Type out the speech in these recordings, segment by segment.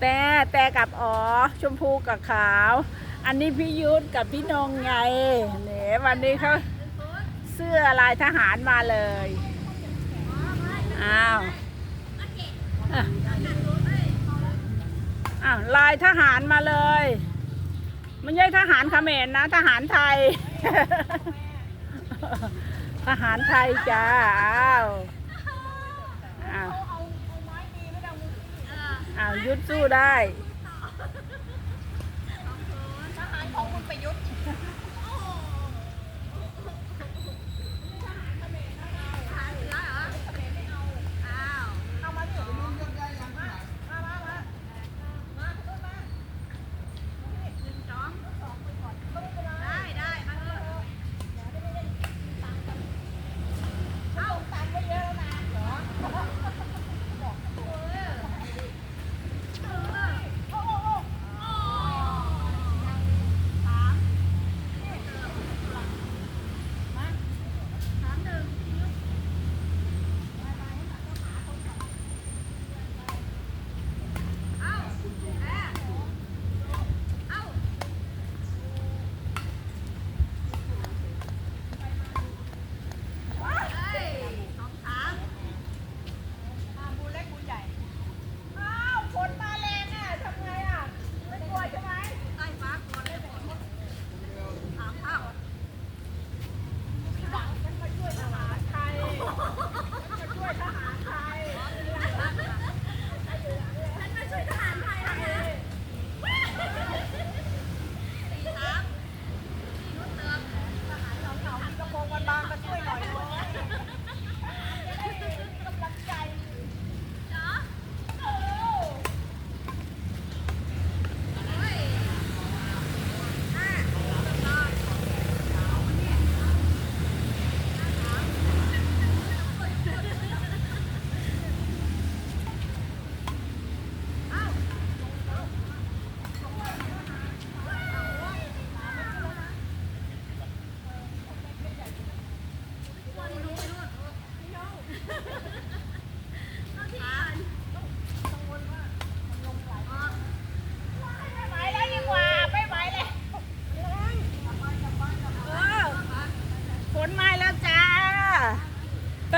แต่แต่กับอ๋อชมพูกับขาว อันนี้พี่ยุทธกับพี่นงไงเนี่ยวันนี้เขาเสื้อลายทหารมาเลยอ้าวอ้าวลายทหารมาเลยไม่ใช่ทหารเขมรนะ ทหารไทย ทหารไทยจ้าอ้าวอ้าว อ้าวยุดสู้ได้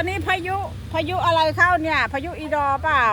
อนนี้พายุพายุอะไรเข้าเนี่ย พายุอีดอเปล่า